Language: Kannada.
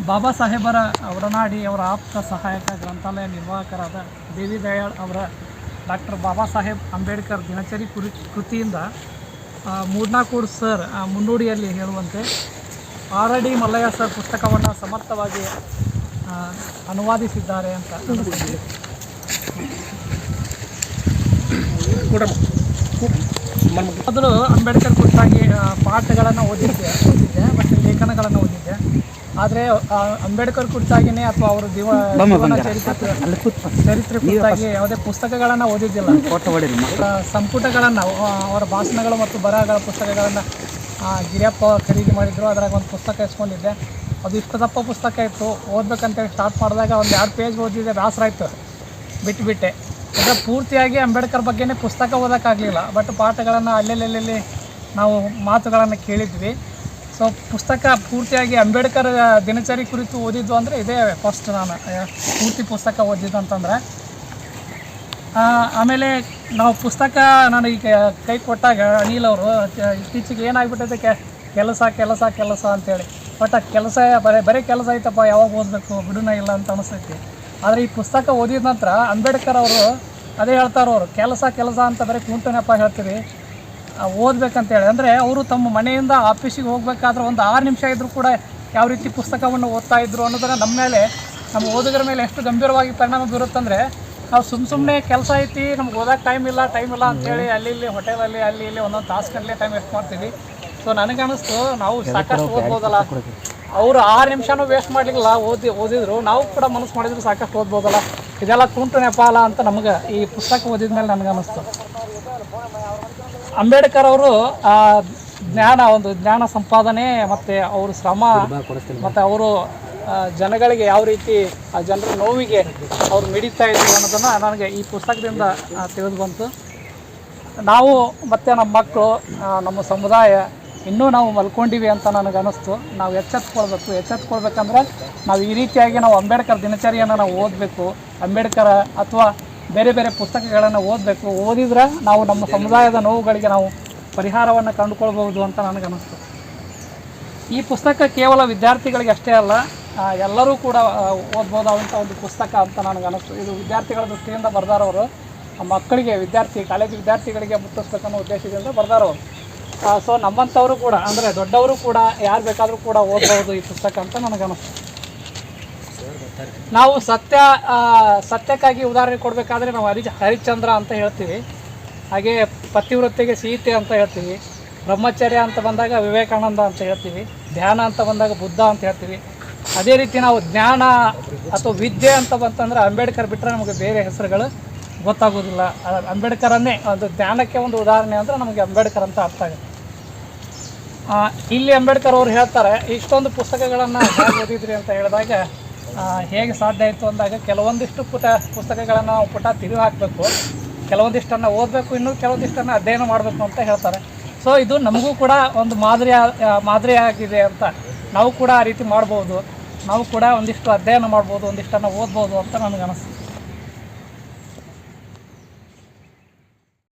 ಬಾಬಾ ಸಾಹೇಬರ ಒಡನಾಡಿ ಅವರ ಆಪ್ತ ಸಹಾಯಕ ಗ್ರಂಥಾಲಯ ನಿರ್ವಾಹಕರಾದ ದೇವಿ ದಯಾಳ್ ಅವರ ಡಾಕ್ಟರ್ ಬಾಬಾ ಸಾಹೇಬ್ ಅಂಬೇಡ್ಕರ್ ದಿನಚರಿ ಕುರಿ ಕೃತಿಯಿಂದ ಮೂಡ್ನಾಕೂಡ್ ಸರ್ ಮುನ್ನುಡಿಯಲ್ಲಿ ಹೇಳುವಂತೆ ಆರ್ ಡಿ ಮಲ್ಲಯ್ಯ ಸರ್ ಪುಸ್ತಕವನ್ನು ಸಮರ್ಥವಾಗಿ ಅನುವಾದಿಸಿದ್ದಾರೆ ಅಂತ ಮೊದಲು ಅಂಬೇಡ್ಕರ್ ಕುರಿತಾಗಿ ಪಾಠಗಳನ್ನು ಓದಿದ್ದೆ ಓದಿದ್ದೆ ಮತ್ತು ಲೇಖನಗಳನ್ನು ಓದಿದ್ದೆ ಆದರೆ ಅಂಬೇಡ್ಕರ್ ಕುರಿತಾಗಿನೇ ಅಥವಾ ಅವರು ಜೀವ ಜೀವನ ಚರಿತ್ರೆ ಕುರಿತಾಗಿ ಯಾವುದೇ ಪುಸ್ತಕಗಳನ್ನು ಓದಿದ್ದಿಲ್ಲ. ಸಂಪುಟಗಳನ್ನ ಸಂಪುಟಗಳನ್ನು ಅವರ ಭಾಷಣಗಳು ಮತ್ತು ಬರಹಗಳ ಪುಸ್ತಕಗಳನ್ನು ಗಿರಿಯಪ್ಪ ಖರೀದಿ ಮಾಡಿದ್ರು. ಅದ್ರಾಗ ಒಂದು ಪುಸ್ತಕ ಇಸ್ಕೊಂಡಿದ್ದೆ. ಅದು ಇಷ್ಟು ದಪ್ಪ ಪುಸ್ತಕ ಇತ್ತು. ಓದ್ಬೇಕಂತೇಳಿ ಸ್ಟಾರ್ಟ್ ಮಾಡಿದಾಗ ಒಂದು ಎರಡು ಪೇಜ್ ಓದಿದ್ದೆ ಬೇಸರ ಆಯಿತು. ಬಿಟ್ಟುಬಿಟ್ಟೆ ಅಂದರೆ ಪೂರ್ತಿಯಾಗಿ ಅಂಬೇಡ್ಕರ್ ಬಗ್ಗೆನೇ ಪುಸ್ತಕ ಓದೋಕ್ಕಾಗಲಿಲ್ಲ. ಬಟ್ ಪಾಠಗಳನ್ನು ಅಲ್ಲೆಲ್ಲೆಲ್ಲಿ ನಾವು ಮಾತುಗಳನ್ನು ಕೇಳಿದ್ವಿ. ಸೊ ಪುಸ್ತಕ ಪೂರ್ತಿಯಾಗಿ ಅಂಬೇಡ್ಕರ್ ದಿನಚರಿ ಕುರಿತು ಓದಿದ್ದು ಅಂದರೆ ಇದೇ ಫಸ್ಟ್ ನಾನು ಪೂರ್ತಿ ಪುಸ್ತಕ ಓದಿದ್ದು ಅಂತಂದರೆ. ಆಮೇಲೆ ನಾವು ಪುಸ್ತಕ ನನಗೆ ಕೈ ಕೊಟ್ಟಾಗ ಅನಿಲ್ ಅವರು, ಇತ್ತೀಚೆಗೆ ಏನಾಗ್ಬಿಟ್ಟೈತೆ ಕೆ, ಕೆಲಸ ಕೆಲಸ ಕೆಲಸ ಅಂತೇಳಿ. ಬಟ್ ಆ ಕೆಲಸ, ಬರೀ ಬರೀ ಕೆಲಸ ಐತಪ್ಪ, ಯಾವಾಗ ಓದಬೇಕು, ಬಿಡುನ ಇಲ್ಲ ಅಂತ ಅನಿಸ್ತೈತಿ ಆದರೆ ಈ ಪುಸ್ತಕ ಓದಿದ ನಂತರ ಅಂಬೇಡ್ಕರ್ ಅವರು ಅದೇ ಹೇಳ್ತಾರೋ ಅವರು, ಕೆಲಸ ಕೆಲಸ ಅಂತ ಬರೀ ಕುಂಟನಪ್ಪ ಹೇಳ್ತೀರಿ ಆ, ಓದ್ಬೇಕಂತೇಳಿ ಅಂದರೆ ಅವರು ತಮ್ಮ ಮನೆಯಿಂದ ಆಫೀಸಿಗೆ ಹೋಗಬೇಕಾದ್ರೆ ಒಂದು ಆರು ನಿಮಿಷ ಇದ್ದರೂ ಕೂಡ ಯಾವ ರೀತಿ ಪುಸ್ತಕವನ್ನು ಓದ್ತಾ ಇದ್ರು ಅನ್ನೋದನ್ನು ನಮ್ಮ ಮೇಲೆ ನಮ್ಮ ಓದುಗರ ಮೇಲೆ ಎಷ್ಟು ಗಂಭೀರವಾಗಿ ಪರಿಣಾಮ ಬೀರುತ್ತಂದರೆ ನಾವು ಸುಮ್ಮ ಸುಮ್ಮನೆ ಕೆಲಸ ಐತಿ ನಮ್ಗೆ ಓದೋಕೆ ಟೈಮ್ ಇಲ್ಲ ಟೈಮ್ ಇಲ್ಲ ಅಂತೇಳಿ ಅಲ್ಲಿ ಇಲ್ಲಿ ಹೋಟೆಲಲ್ಲಿ ಅಲ್ಲಿ ಇಲ್ಲಿ ಒಂದೊಂದು ತಾಸ್ಕಲ್ಲೇ ಟೈಮ್ ವೇಸ್ಟ್ ಮಾಡ್ತೀವಿ. ಸೊ ನನಗೆ ಅನಿಸ್ತು ನಾವು ಸಾಕಷ್ಟು ಓದ್ಬೋದಲ್ಲ. ಅವರು ಆರು ನಿಮಿಷನೂ ವೇಸ್ಟ್ ಮಾಡಲಿಲ್ಲ ಓದಿ ಓದಿದ್ರು. ನಾವು ಕೂಡ ಮನಸ್ಸು ಮಾಡಿದ್ರು ಸಾಕಷ್ಟು ಓದ್ಬೋದಲ್ಲ. ಇದೆಲ್ಲ ಕುಂಟು ನೆಪಾಲ ಅಂತ ನಮಗೆ ಈ ಪುಸ್ತಕ ಓದಿದ ಮೇಲೆ ನನಗೆ ಅನಿಸ್ತು ಅಂಬೇಡ್ಕರ್ ಅವರು ಆ, ಜ್ಞಾನ ಒಂದು ಜ್ಞಾನ ಸಂಪಾದನೆ ಮತ್ತು ಅವ್ರ ಶ್ರಮ ಮತ್ತು ಅವರು ಜನಗಳಿಗೆ ಯಾವ ರೀತಿ ಆ ಜನರ ನೋವಿಗೆ ಅವ್ರು ಮಿಡಿತಾ ಇದ್ರು ಅನ್ನೋದನ್ನು ನನಗೆ ಈ ಪುಸ್ತಕದಿಂದ ತಿಳಿದು ಬಂತು ನಾವು ಮತ್ತು ನಮ್ಮ ಮಕ್ಕಳು ನಮ್ಮ ಸಮುದಾಯ ಇನ್ನೂ ನಾವು ಮಲ್ಕೊಂಡಿವಿ ಅಂತ ನನಗೆ ಅನಿಸ್ತು ನಾವು ಎಚ್ಚೆತ್ಕೊಳ್ಬೇಕು. ಎಚ್ಚೆತ್ಕೊಳ್ಬೇಕಂದ್ರೆ ನಾವು ಈ ರೀತಿಯಾಗಿ ನಾವು ಅಂಬೇಡ್ಕರ್ ದಿನಚರಿಯನ್ನು ನಾವು ಓದಬೇಕು. ಅಂಬೇಡ್ಕರ್ ಅಥವಾ ಬೇರೆ ಬೇರೆ ಪುಸ್ತಕಗಳನ್ನು ಓದಬೇಕು. ಓದಿದ್ರೆ ನಾವು ನಮ್ಮ ಸಮುದಾಯದ ನೋವುಗಳಿಗೆ ನಾವು ಪರಿಹಾರವನ್ನು ಕಂಡುಕೊಳ್ಬಹುದು ಅಂತ ನನಗೆ ಅನ್ನಿಸ್ತು. ಈ ಪುಸ್ತಕ ಕೇವಲ ವಿದ್ಯಾರ್ಥಿಗಳಿಗೆ ಅಷ್ಟೇ ಅಲ್ಲ ಎಲ್ಲರೂ ಕೂಡ ಓದ್ಬೋದಾದಂಥ ಒಂದು ಪುಸ್ತಕ ಅಂತ ನನಗೆ ಅನ್ನಿಸ್ತು. ಇದು ವಿದ್ಯಾರ್ಥಿಗಳ ದೃಷ್ಟಿಯಿಂದ ಬರ್ದಾರವರು. ಮಕ್ಕಳಿಗೆ, ವಿದ್ಯಾರ್ಥಿ, ಕಾಲೇಜು ವಿದ್ಯಾರ್ಥಿಗಳಿಗೆ ಮುಟ್ಟಿಸ್ಬೇಕನ್ನೋ ಉದ್ದೇಶದಿಂದ ಬರ್ದಾರವರು. ಸೊ ನಮ್ಮಂಥವರು ಕೂಡ, ಅಂದರೆ ದೊಡ್ಡವರು ಕೂಡ, ಯಾರು ಬೇಕಾದರೂ ಕೂಡ ಓದ್ಬೋದು ಈ ಪುಸ್ತಕ ಅಂತ ನನಗೆ ಅನ್ನಿಸ್ತು. ನಾವು ಸತ್ಯ ಸತ್ಯಕ್ಕಾಗಿ ಉದಾಹರಣೆ ಕೊಡಬೇಕಾದ್ರೆ ನಾವು ಹರಿ ಹರಿಶ್ಚಂದ್ರ ಅಂತ ಹೇಳ್ತೀವಿ. ಹಾಗೆ ಪತಿವೃತ್ತಿಗೆ ಸೀತೆ ಅಂತ ಹೇಳ್ತೀವಿ. ಬ್ರಹ್ಮಚರ್ಯ ಅಂತ ಬಂದಾಗ ವಿವೇಕಾನಂದ ಅಂತ ಹೇಳ್ತೀವಿ. ಧ್ಯಾನ ಅಂತ ಬಂದಾಗ ಬುದ್ಧ ಅಂತ ಹೇಳ್ತೀವಿ. ಅದೇ ರೀತಿ ನಾವು ಜ್ಞಾನ ಅಥವಾ ವಿದ್ಯೆ ಅಂತ ಬಂತಂದ್ರೆ ಅಂಬೇಡ್ಕರ್ ಬಿಟ್ಟರೆ ನಮಗೆ ಬೇರೆ ಹೆಸರುಗಳು ಗೊತ್ತಾಗೋದಿಲ್ಲ. ಅಂಬೇಡ್ಕರನ್ನೇ ಒಂದು ಜ್ಞಾನಕ್ಕೆ ಒಂದು ಉದಾಹರಣೆ ಅಂದರೆ ನಮಗೆ ಅಂಬೇಡ್ಕರ್ ಅಂತ ಅರ್ಥ ಆಗುತ್ತೆ. ಇಲ್ಲಿ ಅಂಬೇಡ್ಕರ್ ಅವರು ಹೇಳ್ತಾರೆ, ಇಷ್ಟೊಂದು ಪುಸ್ತಕಗಳನ್ನು ಓದಿದ್ರಿ ಅಂತ ಹೇಳಿದಾಗ ಹೇಗೆ ಸಾಧ್ಯ ಆಯಿತು ಅಂದಾಗ ಕೆಲವೊಂದಿಷ್ಟು ಪುಟ ಪುಸ್ತಕಗಳನ್ನು ನಾವು ಪುಟ ತಿರುಗಿ ಹಾಕಬೇಕು ಕೆಲವೊಂದಿಷ್ಟನ್ನು ಓದಬೇಕು, ಇನ್ನು ಕೆಲವೊಂದಿಷ್ಟನ್ನು ಅಧ್ಯಯನ ಮಾಡಬೇಕು ಅಂತ ಹೇಳ್ತಾರೆ. ಸೊ ಇದು ನಮಗೂ ಕೂಡ ಒಂದು ಮಾದರಿ ಮಾದರಿಯಾಗಿದೆ ಅಂತ ನಾವು ಕೂಡ ಆ ರೀತಿ ಮಾಡ್ಬೋದು. ನಾವು ಕೂಡ ಒಂದಿಷ್ಟು ಅಧ್ಯಯನ ಮಾಡ್ಬೋದು, ಒಂದಿಷ್ಟನ್ನು ಓದ್ಬೋದು ಅಂತ ನನಗೆ ಅನಿಸ್ತು